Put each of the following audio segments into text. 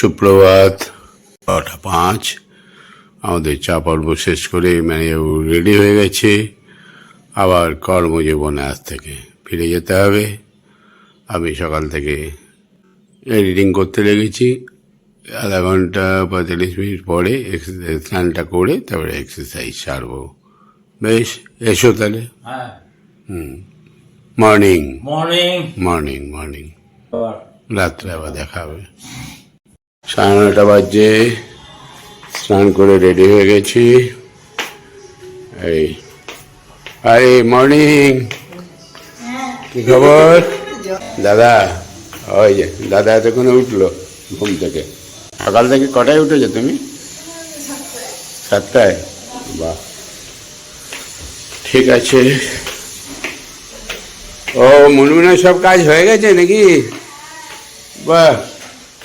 সুপ্রভাত। নটা পাঁচ। আমাদের চা পর্ব শেষ করে ম্যানেজারবাবু রেডি হয়ে গেছে। আবার কর্মজীবনে আজ থেকে ফিরে যেতে হবে। আমি সকাল থেকে এডিটিং করতে লেগেছি। আধা ঘণ্টা পঁয়তাল্লিশ মিনিট পরে স্নানটা করে তারপরে এক্সারসাইজ সারবো। বেশ এসো তাহলে। হুম। মর্নিং। মর্নিং। Morning morning. রাত্রে আবার দেখা হবে। সাড়ে নটা বাজে। স্নান করে রেডি হয়ে গেছি। এই। আরে মর্নিং কি খবর? দাদা, ওই যে, দাদা এতক্ষণে উঠল ঘুম থেকে। সকাল থেকে কটায় উঠেছো তুমি? সাতটায়। বাহ। ঠিক আছে। ও, মুনমুনের সব কাজ হয়ে গেছে নাকি? বাহ।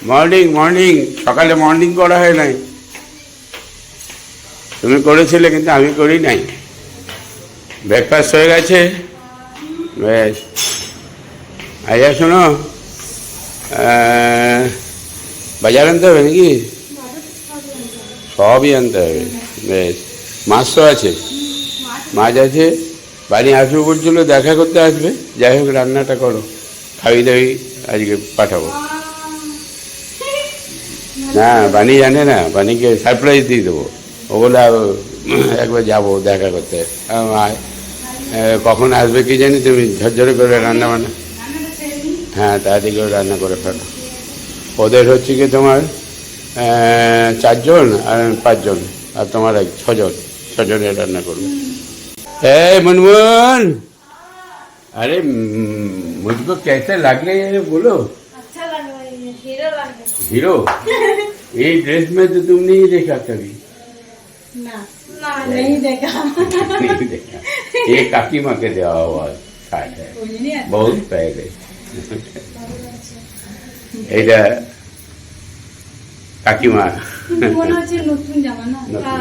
মর্নিং মর্নিং, সকালে মর্নিং করা হয় নাই। তুমি করেছিলে কিন্তু আমি করি নাই। ব্রেকফাস্ট হয়ে গেছে। বেশ। আচ্ছা শোনো। বাজার আনতে হবে নাকি? সবই আনতে হবে। বেশ। মাছ তো আছে। মাছ আছে। বাড়ি আসবে বলছিল, দেখা করতে আসবে। যাই হোক, রান্নাটা করো। খাবি দাবি আজকে পাঠাবো। না বানি জানে না বানিকে সারপ্রাইজ দিয়ে দেবো ও বলে আহ, একবার যাবো দেখা করতে আম, আয়। আহ, কখন আসবে কি জানি তুমি ঝরঝরে করে রান্না বান্না হ্যাঁ তাড়াতাড়ি করে রান্না করে ফেলো ওদের হচ্ছে কি তোমার আহ, চারজন আর পাঁচজন আর তোমার এক ছজন ছজনের রান্না করবে এই मुनमुन अरे हम्म, मुझको कैसे लग रहे हैं बोलो अच्छा लग रहा है ये हीरो लग रहा हीरो ये ड्रेस में तो तुम नहीं देखा कभी है ना ना नहीं देखा नहीं देखा ये काकी माँ के देवा हुआ শার্ট है बहुत पहले এটা কাকিমা মনে হচ্ছে নতুন জামা না নতুন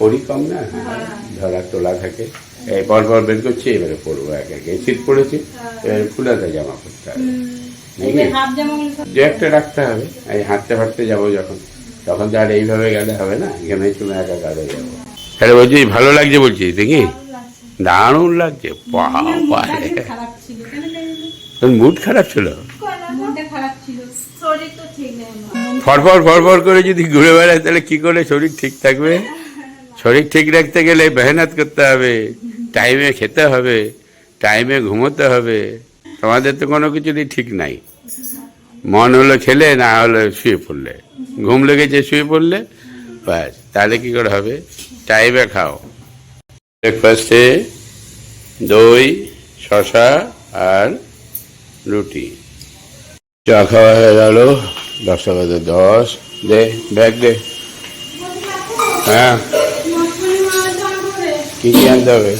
পরি কম না ধরা তোলা থাকে এই পর পর বের করছে এবারে পরবো এক এক এই শীত পড়েছে এবারে ফুলাতে জামা পরতে হবে দু একটা রাখতে হবে, এই হাঁটতে ফাঁটতে যাব যখন। তখন তো আর এইভাবে গেলে হবে না এখানে তুমি একা কাজে যাব। তাহলে বলছি, ভালো লাগছে বলছি দেখি দারুণ লাগছে বাবা মনটা খারাপ ছিল তোর মুড খারাপ ছিল। ফরফর ফরফর করে যদি ঘুরে বেড়ায়, তাহলে কি করে শরীর ঠিক থাকবে? শরীর ঠিক রাখতে গেলে মেহনত করতে হবে টাইমে খেতে হবে টাইমে ঘুমোতে হবে। তোমাদের তো কোনো কিছুরই ঠিক নাই। মন হলো খেলে না হলো শুয়ে পড়লে। ঘুম লেগেছে শুয়ে পড়লে ব্যাস। তাহলে কি করে হবে? টাইমে খাও। ব্রেকফাস্টে দই শশা আর রুটি। চা খাওয়া হয়ে গেল। দশটা বাজে দশ। দে ব্যাগ দে। হ্যাঁ। কি কি আনতে হবে?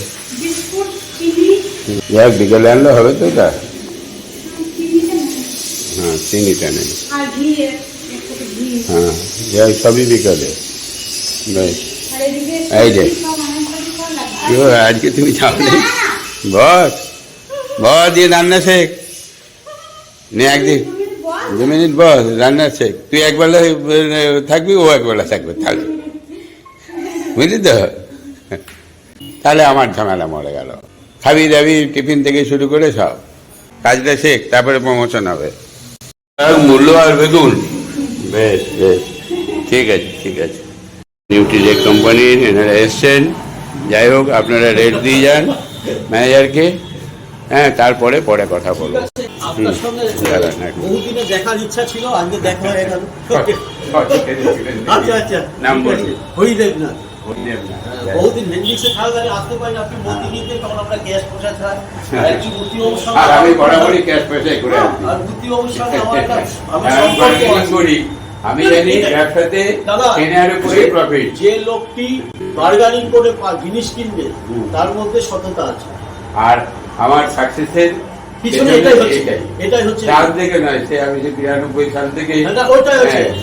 যাক বিকেলে আনলে হবে তো নেই। হ্যাঁ চিনিটা নেই হ্যাঁ যাক সবই বিকেলে বেশ এই যে। আজকে তুমি নেই বস বস দিয়ে রান্না শেখ নে একদিন। দু মিনিট বস রান্না শেখ তুই একবেলা থাকবি ও একবেলা থাকবে তাহলে বুঝলি তো তাহলে আমার ঝামেলা মরে গেল। খাবি দাবি টিফিন থেকে শুরু করে সব। কাজটা শেখ তারপরে প্রমোশন হবে। মূল্য আর বেগুন বেশ বেশ। ঠিক আছে ঠিক আছে। নিউট্রিজেক কোম্পানির এনারা এসছেন যাই হোক আপনারা রেট দিয়ে যান ম্যানেজারকে হ্যাঁ তারপরে পরে কথা বলব। দেখার ইচ্ছা ছিল আজকে দেখা হয়ে গেল। আচ্ছা আচ্ছা। নাম বলছি হরিদেব না বহুদিন ভেন্ডিক্সে থাকাকালীন আসতে পারি আপনি মূর্তি নিতে তখন আমরা গ্যাস পোষা ছাড় আর একটি মূর্তিবাবুর সঙ্গে আমি বরাবরই ক্যাশ পয়সায় করে আর মূর্তিবাবুর সঙ্গে আমার একটা আমার হ্যাঁ, সম্পর্ক bargaining আছে। করি। আমি জানি ব্যবসাতে কেনার উপরে যে- প্রফিট যে লোকটি বার্গানিং করে জিনিস কিনবে। তার মধ্যে সততা আছে। আর আমার সাকসেসের পিছনে এটাই হচ্ছে এটাই। হচ্ছে সাল থেকে নয় সে আমি যে বিরানব্বই সাল থেকে ওটাই হচ্ছে।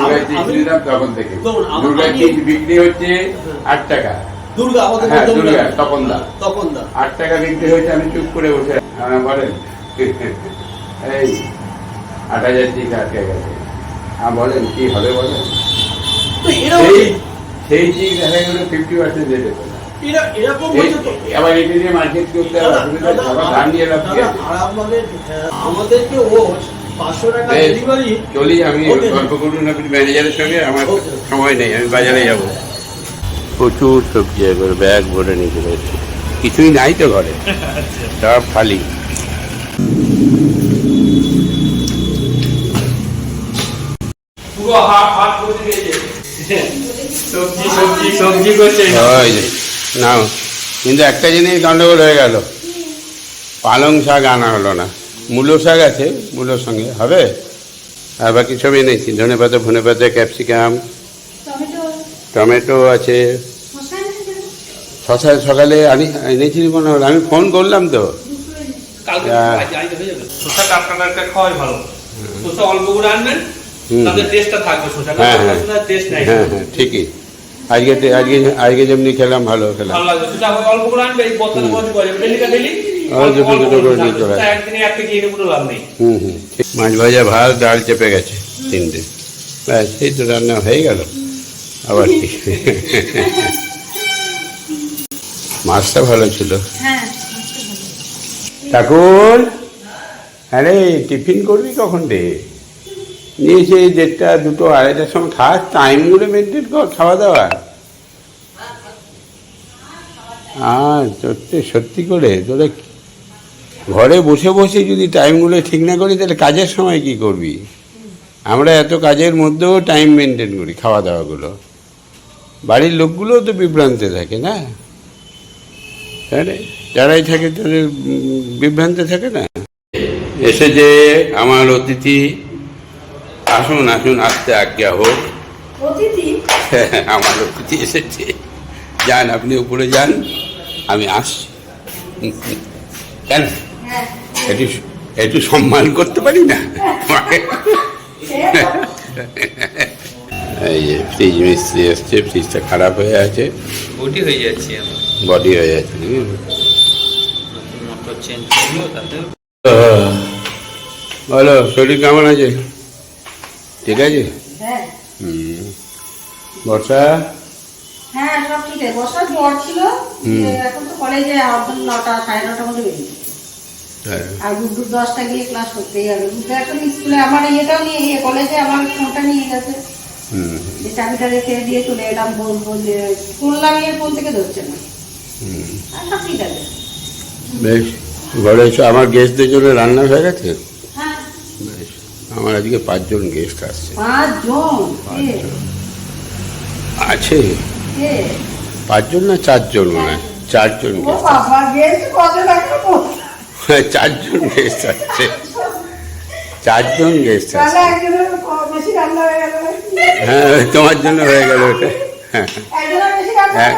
হ্যাঁ, চিজ নিলাম তখন থেকে। ধরুন, আমার- দুর্গার আমি- চিজ বিক্রি হচ্ছে আট টাকা। দুর্গা আমাদের হ্যাঁ, দুর্গা, তপন দা। তপন দা আট টাকা বিক্রি হয়েছে আমি চুপ করে বসে আমরা বলেন। এই আট হাজার চিজ আটকে গেছে। হ্যাঁ বলেন কি হবে বলেন। তো এরকম সেই চিজ দেখা গেল ফিফটি পার্সেন্ট এরকম আবার এটা নিয়ে মার্কেট করতে আমাদেরকে ও পাঁচশো টাকা ডেলিভারি চলি আমি গল্প করুন আপনি ম্যানেজারের সঙ্গে আমার। সময় নেই আমি বাজারে যাব। প্রচুর সবজি একবার ব্যাগ ভরে নিয়ে চলে কিছুই নাই তো ঘরে সব খালি। পুরো হাফ সবজি সবজি সবজি করছে। ওই যে, নাও। কিন্তু একটা জিনিস গন্ডগোল হয়ে গেল। পালং শাক আনা হলো না। মূলো শাক আছে মূলোর সঙ্গে। হবে? আর বাকি সব এনেছি। ধনে পাতা ফোনে পাতা ক্যাপসিকাম। টমেটো। টমেটো আছে। শশা সকালে আনি এনেছি মনে হলো। আমি ফোন করলাম তো। কালকে হ্যাঁ। হয়ে যাবে। শসা টাটকা টাটকা খাওয়াই ভালো। শসা অল্প করে আনবেন হুম। তাদের টেস্টটা থাকবে শসা হ্যাঁ, হ্যাঁ। টেস্ট নাই। হ্যাঁ হ্যাঁ। ঠিকই। আজকে আজকে আজকে যেমনি খেলাম ভালো খেলাম। অল্প করে আনবে দুটো দুটো করে। হুম হুম। ঠিক। মাছ ভাজা ভাত ডাল চেপে গেছে তিনটে ব্যাস এই তো রান্না হয়ে গেল। আবার কি? মাছটা ভালো ছিল। হ্যাঁ। ঠাকুর আরে টিফিন করবি কখন রে? নিয়েছে এই দেড়টা দুটো আড়াইটার সময় খাস টাইমগুলো মেনটেন কর, খাওয়া দাওয়া। আর সত্যি সত্যি করে। তোরা ঘরে বসে বসে যদি টাইমগুলো ঠিক না করি তাহলে কাজের সময় কি করবি? আমরা এত কাজের মধ্যেও টাইম মেনটেন করি, খাওয়া দাওয়াগুলো বাড়ির লোকগুলোও তো বিভ্রান্তে থাকে না? তাই যারাই থাকে তাদের বিভ্রান্তে থাকে না? এসে যে আমার অতিথি আসুন আসুন আসতে আজ্ঞা হোক। আমার অতিথি এসেছে। যান আপনি উপরে যান আমি আসছি। কেন? হ্যাঁ। একটু একটু সম্মান করতে পারি না? এই যে ফ্রিজ মিস্ত্রি এসছে ফ্রিজটা খারাপ হয়ে আছে। বটি হয়ে যাচ্ছে বডি হয়ে যাচ্ছে? মোটর চেঞ্জ করল বলো শরীর কেমন আছে? ঠিক আছে? হ্যাঁ হুম। বর্ষা? হ্যাঁ সব ঠিক আছে। বসার জ্বর ছিল। এখন তো কলেজে নটা সাড়ে মধ্যে বেরিয়ে হ্যাঁ। আর দশটা গিয়ে ক্লাস করতেই হবে। এখন স্কুলে আমার ইয়েটাও নিয়ে গিয়ে কলেজে আমার ফোনটা নিয়ে গেছে। হুম। যে চাবিটা রেখে দিয়ে চলে এলাম বলব যে এর ফোন থেকে ধরছে না। ঠিক আছে। বেশ। ঘরে আমার গেস্টদের জন্য রান্না হয়ে গেছে? আমার আজকে পাঁচজন গেস্ট আসছে। পাঁচজন? আছে। পাঁচজন না চারজন মনে হয়? চারজন। হ্যাঁ, চারজন গেস্ট আসছে। চারজন গেস্ট আসছে। হয়ে হ্যাঁ তোমার জন্য হয়ে গেল ওটা। হ্যাঁ। হ্যাঁ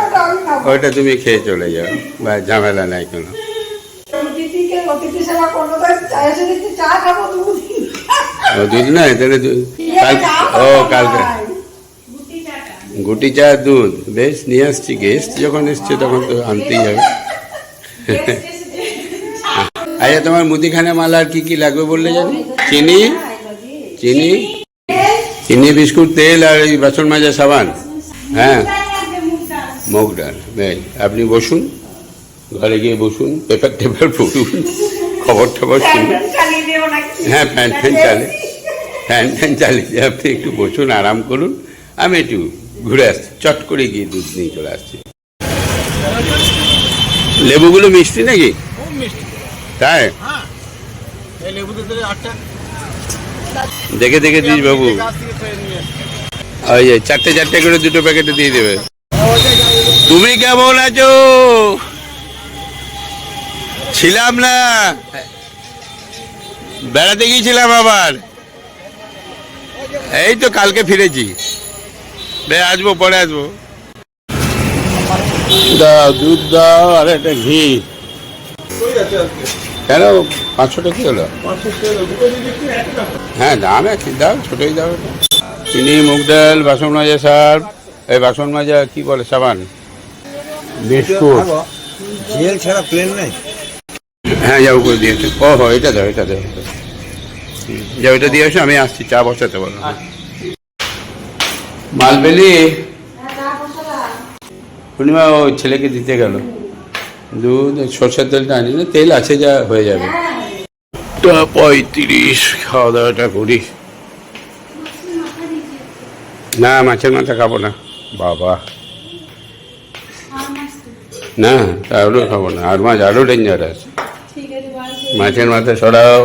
ওটা তুমি খেয়ে চলে যাও। বা ঝামেলা নাই কোনো। অতিথি সেবা করব তো চা খাব ও দুধ না তাহলে ও, কালকে। গুটি চা, দুধ। বেশ, নিয়ে আসছি। গেস্ট যখন এসছে তখন তো আনতেই হবে। আচ্ছা তোমার মুদিখানা মাল আর কি কি লাগবে বললে জানি? চিনি চিনি চিনি, বিস্কুট, তেল আর এই বাসন মাজা সাবান। হ্যাঁ। মুগ ডাল, বেশ। আপনি বসুন। ঘরে গিয়ে বসুন। পেপার টেপার পড়ুন। খবর টবর শুনুন। হ্যাঁ ফ্যান ফ্যান চালে ফ্যান ফ্যান চালিয়ে। আপনি একটু বসুন আরাম করুন। আমি একটু ঘুরে আসছি চট করে গিয়ে দুধ নিয়ে চলে আসছি। লেবুগুলো মিষ্টি নাকি? তাই? হ্যাঁ। দেখে দেখে দিস বাবু। ওই যে চারটে চারটে করে দুটো প্যাকেটে দিয়ে দেবে। তুমি কেমন আছো? ছিলাম না। বেড়াতে গিয়েছিলাম আবার। এই তো কালকে ফিরেছি। বে আসব পরে আসব। দাও দুধ দাও আর একটা ঘি। কেন? পাঁচশো টাকা কি হলো? হ্যাঁ দাম আছে দাও ছোটোই দাও। চিনি মুগ ডাল বাসন মাজা সার এই বাসন মাজা কি বলে সাবান? বিস্কুট। জেল ছাড়া প্লেন নাই। হ্যাঁ যা উপরে দিয়েছে ও হো এটা দাও এটা দাও হুম, যাও এটা দিয়ে আসো আমি আসছি চা বসাতে বলো। মাল পেলি চা পূর্ণিমা ও ছেলেকে দিতে গেল। দুধ সরষের তেলটা আনি। না তেল আছে যা হয়ে যাবে। টা পঁয়ত্রিশ খাওয়া দাওয়াটা করি। না মাছের মাথা খাব না। বাবা। না তাহলেও খাব না। আর মাছ আরও ডেঞ্জারাস। মাছের মাথা সরাও।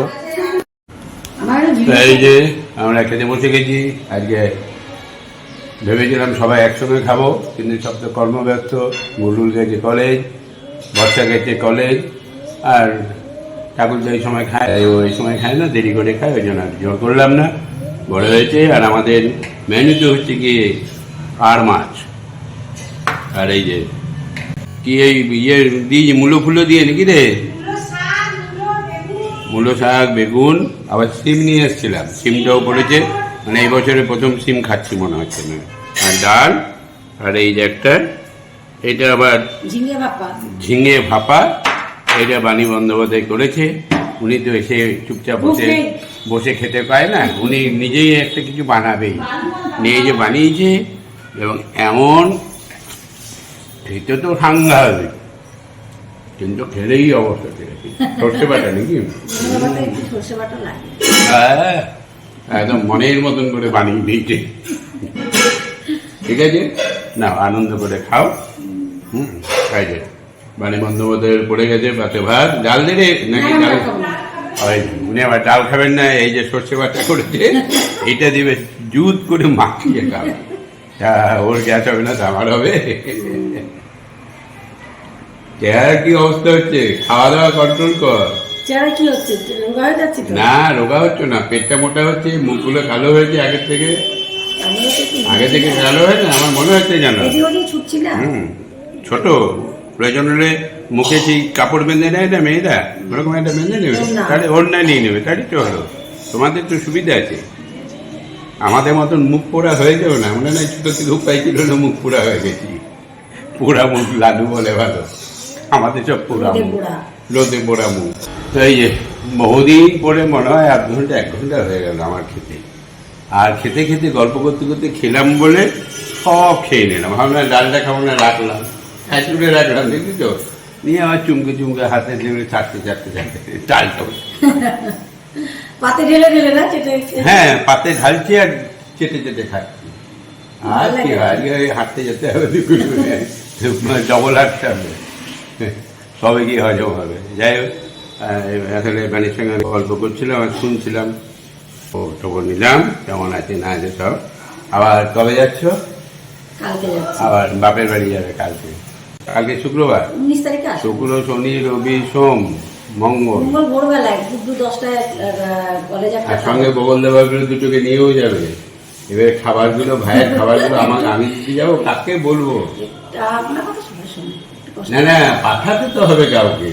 এই যে, আমরা খেতে বসে গেছি। আজকে ভেবেছিলাম সবাই একসঙ্গে খাব, কিন্তু সব তো কর্মব্যস্ত মুরুল গেছে কলেজ বর্ষা গেছে কলেজ আর ঠাকুর যে সময় খায় ওই সময় খায় না, দেরি করে খায়, ওই জন্য জোর করলাম না। বড় হয়েছে, আর আমাদের মেনুতে হচ্ছে কি আর মাছ। আর এই যে, কি এই ইয়ে দিয়ে মূলো ফুলো দিয়ে নাকি রে? মূলো শাক বেগুন আবার সিম নিয়ে এসেছিলাম। সিমটাও পড়েছে। মানে এই বছরে প্রথম সিম খাচ্ছি মনে হচ্ছে না। আর ডাল আর এই যে একটা এটা আবার ঝিঙে বাপ্পা ঝিঙে ভাপা এটা বাণী বন্দ্যোপাধ্যায় করেছে। উনি তো এসে চুপচাপ বসে বসে খেতে পায় না। উনি নিজেই একটা কিছু বানাবেই। নিয়ে যে বানিয়েছে এবং এমন খেতে তো সাংঘাতিক কিন্তু খেলেই অবস্থা। সর্ষে বাটা নাকি? সর্ষে বাটা লাগে। হ্যাঁ, একদম মনের মতন করে বানিয়ে দিয়েছে। ঠিক আছে? না আনন্দ করে খাও। হুম খাই যে বাণী বন্দ্যোপাধ্যায়ের পড়ে গেছে পাতে ভাত। ডাল দেবে নাকি ডাল। ওই, উনি আবার ডাল খাবেন না এই যে সর্ষে বাটা করেছে এটা দিবে জুত করে মাখিয়ে খাবে। ওর গ্যাস হবে না তো আমার হবে। চেহারা কি অবস্থা হচ্ছে? খাওয়া দাওয়া কন্ট্রোল কর। চেহারা কি হচ্ছে? রোগা হয়ে যাচ্ছে না রোগা হচ্ছে না। পেটটা মোটা হচ্ছে মুখগুলো কালো হয়েছে আগের থেকে। আগে থেকে কালো হয়েছে আমার মনে হচ্ছে জানো হুম ছোট। প্রয়োজন হলে মুখে সেই কাপড় বেঁধে নেয় না মেয়েরা? ওরকম একটা বেঁধে নেবে। তাহলে ওড়না নিয়ে নেবে তাহলে তো হলো। তোমাদের তো সুবিধা আছে। আমাদের মতন মুখ পোড়া হয়ে যাবে না। মনে নয় ছোট থেকে উপাইছিল না মুখ পোড়া হয়ে গেছি। পোড়া মুখ লাডু বলে ভালো। আমাদের সব পোড়া রোদে পোড়া। মুখ তো এই যে বহুদিন পরে মনে হয় আধ ঘণ্টা এক ঘণ্টা হয়ে গেল আমার খেতে। আর খেতে খেতে গল্প করতে করতে খেলাম বলে সব খেয়ে নিলাম। ভাবলাম ডালটা খাব না রাখলাম। হ্যাচুড়ে রাখলাম দেখলি তো? নিয়ে আমার চুমকে চুমকে হাতে দিয়ে চাটতে চাটতে চাটতে ডালটা পাতে ঢেলে ঢেলে না চেটে হ্যাঁ পাতে ঢালছি আর চেটে চেটে খাচ্ছি আর কি হয়? হাঁটতে যেতে হবে ডবল হাঁটতে হবে। সবে গিয়ে হজম হবে। যাই হোক আসলে বাড়ির সঙ্গে গল্প করছিলাম আর শুনছিলাম। ও খবর নিলাম কেমন আছে না আছে সব। আবার কবে যাচ্ছ? আবার বাপের বাড়ি যাবে কালকে। কালকে শুক্রবার? শুক্র শনি রবি সোম মঙ্গল। আর সঙ্গে বগল দেওয়াগুলো দুটোকে নিয়েও যাবে। এবার খাবারগুলো ভাইয়ের খাবারগুলো আমার আমি দিতে যাব? কাকে বলব আপনার কথা শুনে শুনে একটু কষ্ট না না পাঠাতে তো হবে কাউকে।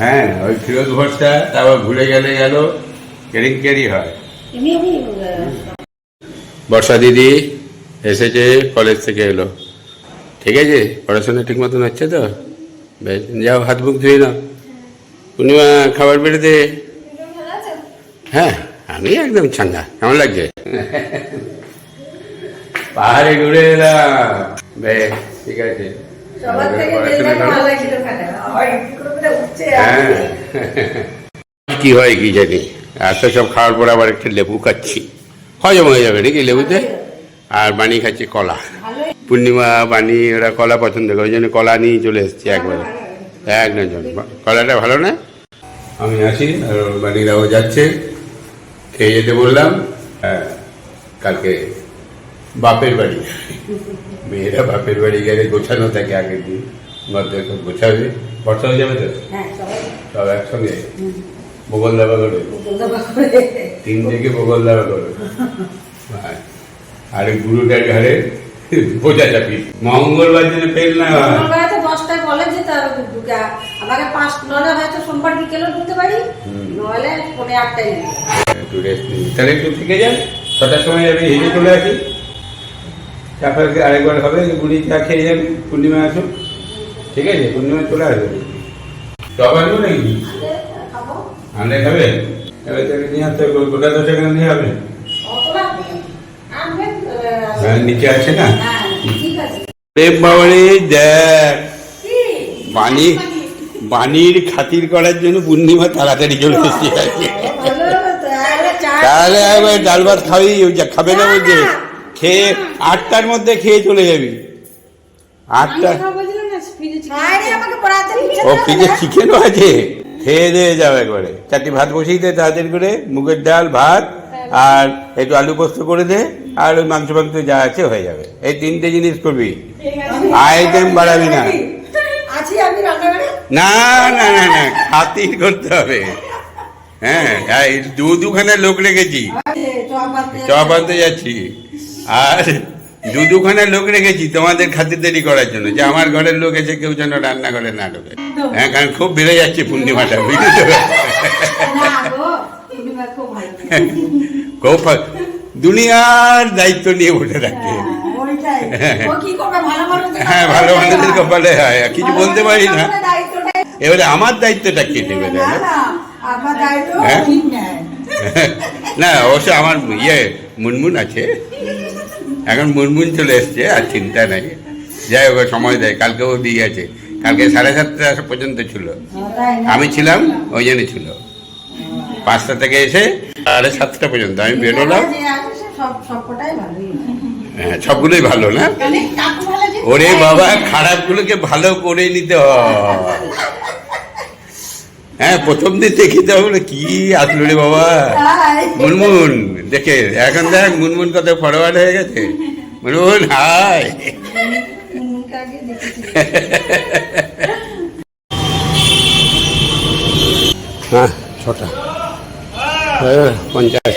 হ্যাঁ ওই ফিরোজ ভরসা তারপর ভুলে গেলে গেল হয়। এমনি আমি আহ, বর্ষা দিদি এসেছে কলেজ থেকে এলো। ঠিক আছে পড়াশোনা ঠিক মতন হচ্ছে তো? বেশ যাও হাত মুখ ধুয়ে নাও। পূর্ণিমা খাবার বেড়ে দে। হ্যাঁ আমি একদম চাঙ্গা কেমন লাগছে? পাহাড়ে ঘুরে এলাম। বেশ ঠিক আছে। হ্যাঁ। কি। হয় কি জানি? আর তো সব খাওয়ার পর আবার একটা লেবু খাচ্ছি। হজম হয়ে যাবে নাকি লেবুতে? আর বানি খাচ্ছি কলা। পূর্ণিমা বানি ওরা কলা পছন্দ করে ওই জন্য কলা নিয়ে চলে এসেছি একবারে। এক নজন কলাটা ভালো না? আমি আসি আর বানিরাও যাচ্ছে। খেয়ে যেতে বললাম। হ্যাঁ কালকে বাপের বাড়ি। মেয়েরা বাপের বাড়ি গেলে গোছানো থাকে আগের দিন। মধ্যে গোছাবে। বর্ষা হয়ে যাবে তো? হ্যাঁ সব একসঙ্গে? মোগল দাবা করে? তিন থেকে বগল দাবা করে। আর- গুরুটার ঘরে বোঝা চাপি। মঙ্গলবার দিনে ফেল না দশটায় কলেজ যেতে হবে দুটা আমাকে পাঁচ নলে হয়তো সোমবার বিকেলেও ঢুকতে পারি। নইলে পনে আটটায় একটু রেস্ট নিই তাহলে একটু থেকে যান। ছটার সময় যাবে হেঁটে চলে আসি। তারপরে আরেকবার হবে গুড়ি চা খেয়ে যাবে পূর্ণিমা আসুক ঠিক আছে পূর্ণিমা চলে আসবে। টক আনব নাকি? আনলে খাবে? এবার তাকে নিয়ে আসতে হবে গোটা দশ এখানে নিয়ে হবে। হ্যাঁ নিচে আছে না? হ্যাঁ ঠিক আছে প্রেম বাবারে দেখ। কি? বাণী বাণীর খাতির করার জন্য পূর্ণিমা তাড়াতাড়ি চলে এসেছে। চা- তাহলে একবার ডাল ভাত যা খাবে না বলছে। খেয়ে আটটার মধ্যে খেয়ে চলে যাবি। আটটা আরে আমাকে পড়াতে দিচ্ছে ও। ফ্রিজে চিকেনও আছে? খেয়ে দিয়ে যাবে একবারে। চারটি ভাত বসিয়ে দে তাড়াতাড়ি করে মুগের ডাল ভাত আর একটু আলু পোস্ত করে দে আর ওই মাংস মাংস যা আছে হয়ে যাবে। এই তিনটে জিনিস করবি। আইটেম বাড়াবি না। আছি আমি রান্নাঘরে? না না না না খাতির করতে হবে। হ্যাঁ এই দু দুখানে লোক রেখেছি। আরে, চপ চপ আনতে যাচ্ছি। আর দু দুখানা লোক রেখেছি তোমাদের খাতিরদারি করার জন্য যে আমার ঘরের লোক এসে কেউ যেন রান্না করে না ঢোকে। হ্যাঁ কারণ খুব বেড়ে যাচ্ছে পূর্ণিমাটা বুঝলি তো খুব দুনিয়ার দায়িত্ব নিয়ে বসে থাকে হ্যাঁ? ভালো হ্যাঁ ভালো মানুষের কপালে হয় কিছু বলতে পারি না। এবারে আমার দায়িত্বটা কে নেবে না, হ্যাঁ? না অবশ্য আমার ইয়ে মুনমুন আছে। এখন মুনমুন চলে এসছে, আর চিন্তা নাই। যাই হোক ও সময় দেয়। কালকেও দিয়ে গেছে। কালকে সাড়ে সাতটা পর্যন্ত ছিল। আমি ছিলাম, ওই জন্য ছিল। পাঁচটা থেকে এসে সাড়ে সাতটা পর্যন্ত আমি বেরোলাম। হ্যাঁ সবগুলোই ভালো না? ওরে বাবা, খারাপগুলোকে ভালো করে নিতে হয়। হ্যাঁ প্রথম দিন দেখিতে হবে কি আসলো রে বাবা? মুনমুন দেখে এখন দেখ মুনমুন কত ফরওয়ার্ড হয়ে গেছে। মুনমুন হাই। হ্যাঁ ছটা। হ্যাঁ, পঞ্চাশ।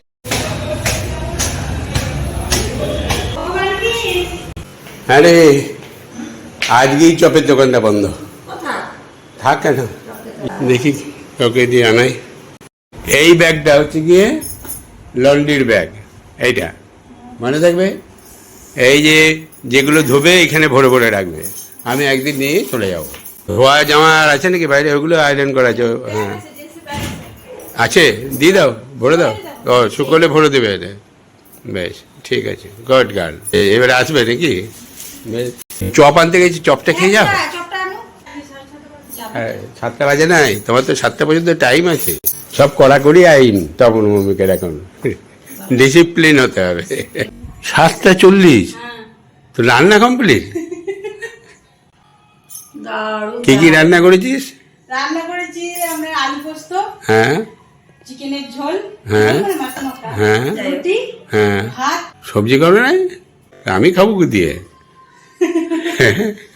হ্যাঁ রে আজকেই চপের দোকানটা বন্ধ? থাক কেন? দেখি ওকে দিয়ে আনাই। এই ব্যাগটা হচ্ছে গিয়ে লন্ড্রির ব্যাগ, এইটা। মনে থাকবে? এই যে যেগুলো ধোবে এখানে ভরে ভরে রাখবে। আমি একদিন নিয়ে চলে যাব। ধোয়া জামা আর আছে নাকি বাইরে? ওগুলো আয়রন করা আছে হ্যাঁ। আছে? দিয়ে দাও, ভরে দাও। ও, শুকলে ভরে দেবে এটা বেশ, ঠিক আছে। Good girl. এবারে আসবে নাকি? চপ আনতে গেছি, চপটা খেয়ে যাও হ্যাঁ, চপটা আনো। হ্যাঁ, সাতটা বাজে নাই। তোমার তো সাতটা পর্যন্ত টাইম আছে। সব কড়াকড়ি আইন তপন ভূমিকার এখন। ডিসিপ্লিন হতে হবে। সাতটা চল্লিশ। তো রান্না কমপ্লিট। কি কি রান্না করেছিস? রান্না করেছি আমরা আলু পোস্ত হ্যাঁ। চিকেনের ঝোল হ্যাঁ। হ্যাঁ। হ্যাঁ। ভাত। সবজি করবে নাই? আমি খাব কি দিয়ে?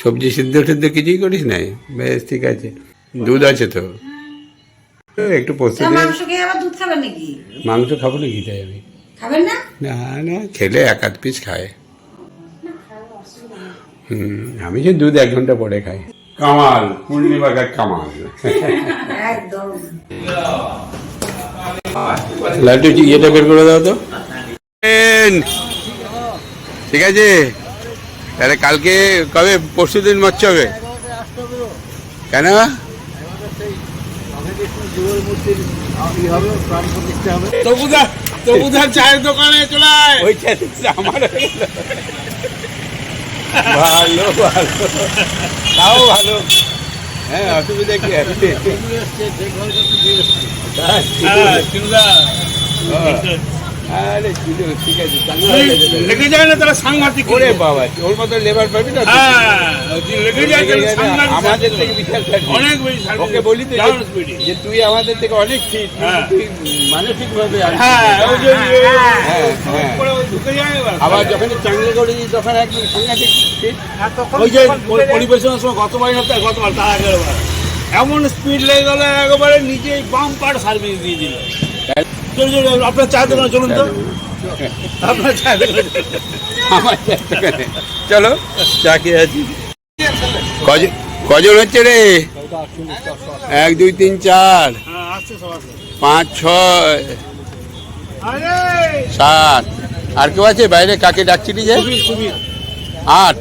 সবজি সিদ্ধ টিদ্ধ কিছুই করিস নাই। বেশ ঠিক আছে। দুধ আছে তো? একটু তা প্রস্তুতি মাংস খেয়ে আবার দুধ খাবেন নাকি? মাংস খাব না কি তাই আমি? খাবেন না? না না খেলে এক আধ পিস খায়। হুম আমি যে দুধ এক ঘণ্টা পরে খাই। কামাল পূর্ণিমাকার কামাল। একদম। লাড্ডু ইয়েটা বের করে দাও তো? ঠিক আছে। তাহলে কালকে কবে? পরশু দিন মরছে হবে। কেন চায়ের দোকানে চলে আমার ভালো ভালো। তাও ভালো। হ্যাঁ অসুবিধা কি আছে? হ্যাঁ, চিনুদা। আরে ঠিক আছে, হয়ে। লেগে যায় না তাহলে সাংঘাতিক ওরে বাবা ওর মতো লেবার পাবি না হ্যাঁ লেগে যায় আমাদের থেকে বিশাল অনেক ওকে বলি তো যে- তুই আমাদের থেকে অনেক ফিট হ্যাঁ। তুই মানসিক ভাবে হ্যাঁ ওই যে হ্যাঁ, হ্যাঁ। করে ওই ঢুকে যায় আবার যখন করে দিই তখন একদম সাংঘাতিক fit। ওই যে পরিবেশনের সময় গতবার তার গতবার তার আগের এমন স্পিড লেগে গেল একেবারে নিজে বাম পার সার্ভিস দিয়ে দিল। আপনার চা দোকানে চলুন তো। আপনার চা চলো, চা খেয়ে আছি কজন হচ্ছে রে? এক, দুই, তিন, চার। পাঁচ, ছয়, সাত। আর কেউ আছে বাইরে? কাকে ডাকছিলি যে আট।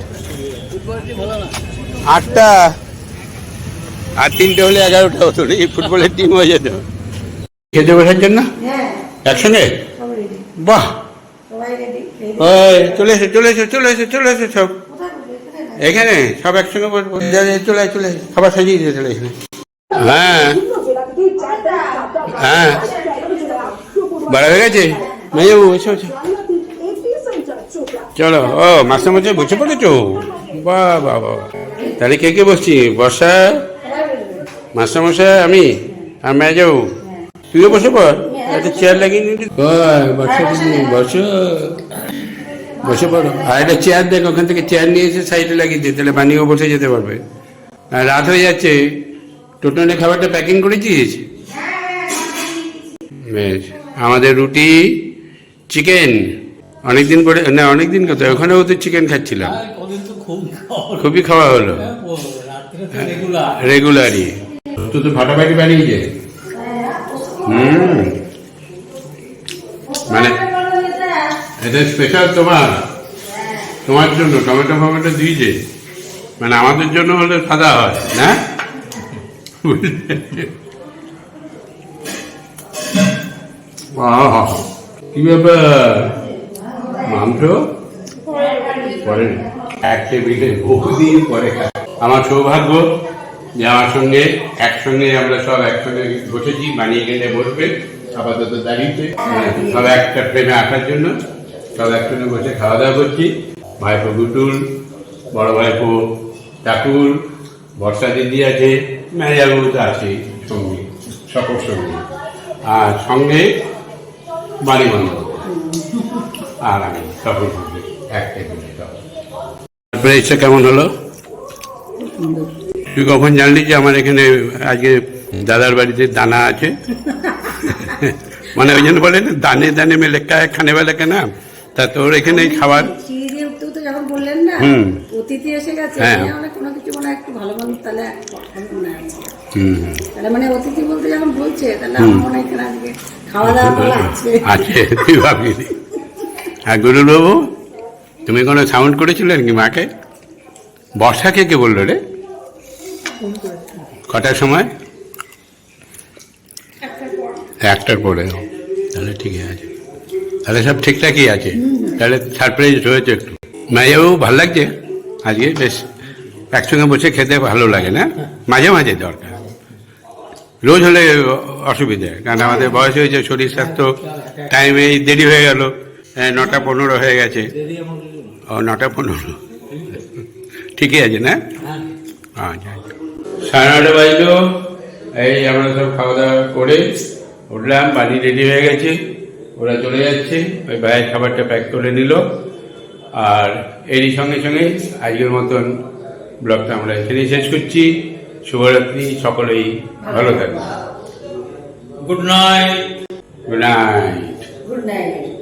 আটটা। আর তিনটে হলে এগারোটা হতো ফুটবলের টিম হয়ে যেত। খেতে বসার জন্য? হ্যাঁ। একসঙ্গে? বাহ। সবাই রেডি রেডি ওই চলে এসো চলে এসো চলে এসো চলে এসো সব। এখানে সব একসঙ্গে বসবো চলে চলে। খাবার সাজিয়ে দিয়ে চলে এখানে। হ্যাঁ। হ্যাঁ। বড় হয়ে গেছে? মেয়েবাবু এসো এসো। চলো ও মাসে মাসে বসে পড়েছো? বাহ বা বা তাহলে কে কে বসছি? বর্ষা? মাস্টারমশাই আমি আর মেজাবু তুইও বসে পড়। একটা চেয়ার লাগিয়ে বসে দিদি বসো বসে। পড়ো। আর একটা চেয়ার দেখ ওখান থেকে চেয়ার নিয়ে এসে সাইডে লাগিয়ে দিয়ে তাহলে বানিয়েও বসে যেতে পারবে। আর রাত হয়ে যাচ্ছে। টোটনে খাবারটা প্যাকিং করেছিস? বেশ। আমাদের রুটি চিকেন অনেকদিন পরে না অনেকদিন কথা। ওখানেও তো চিকেন খাচ্ছিলাম। তো খাওয়া খুবই খাওয়া হলো। তো রেগুলারই তুই তো ফাটাফাটি বানিয়েছে মানে এটা স্পেশাল তোমার তোমার জন্য, টমেটো ফমেটো দিয়েছে। মানে আমাদের জন্য হলে সাদা হয়, না? কি ব্যাপার? মাংস? পরে এক টেবিলে বহুদিন পরে। আমার সৌভাগ্য যে আমার সঙ্গে, একসঙ্গে আমরা সব একসঙ্গে বসেছি, বানিয়ে গেলে বসবে, আপাতত দাঁড়িয়েছে। সব একটা ফ্রেমে আসার জন্য সব একসঙ্গে বসে খাওয়া দাওয়া করছি। ভাইপো গুটুল, বড় ভাইপো ঠাকুর, বর্ষা দিদি আছে মেয়াবু তো আছে সঙ্গে, সকল সঙ্গে। আর সঙ্গে বাড়ি বন্ধ আর আমি সকল সঙ্গে এক টেবিলে কেমন হলো? তুই কখন জানলি যে আমার এখানে আজকে দাদার বাড়িতে দানা আছে? মানে ওই জন্য বলে না দানে দানে মেলে কায় খানে বেলা কেনা। তা তোর এখানে খাবার? হুম। অতিথি এসে গেছে। আমি কোনো কিছু মনে একটু ভালো মানুষ তাহলে কথা আছে হুম তাহলে মানে অতিথি বলতে যখন বলছে তাহলে আমার মনে হয় আজকে খাওয়া দাওয়া আছে। আছে তুই ভাবি আর গুরুল বাবু তুমি কোনো সাউন্ড করেছিলে নাকি মাকে? বর্ষা কে কে বলল রে? কটার সময়? একটার পরে। তাহলে ঠিকই আছে। তাহলে সব ঠিকঠাকই আছে। তাহলে সারপ্রাইজ হয়েছে একটু। মাইয়াবু ভালো লাগছে? আজকে বেশ একসঙ্গে বসে খেতে ভালো লাগে না? মাঝে মাঝে দরকার। রোজ হলে অসুবিধে। কারণ আমাদের বয়স হয়েছে শরীর স্বাস্থ্য টাইমে দেরি হয়ে গেল। হ্যাঁ, নটা পনেরো হয়ে গেছে। ও নটা পনেরো। ঠিকই আছে না? হ্যাঁ আচ্ছা। সাড়ে নটা বাজলো এই আমরা সব খাওয়া দাওয়া করে উঠলাম বাড়ি রেডি হয়ে গেছে। ওরা চলে যাচ্ছে ওই ভাইয়ের খাবারটা প্যাক করে নিল। আর এরই সঙ্গে সঙ্গে আজকের মতন ব্লগটা আমরা এখানেই শেষ করছি। শুভরাত্রি সকলেই ভালো থাকবে good night good night good night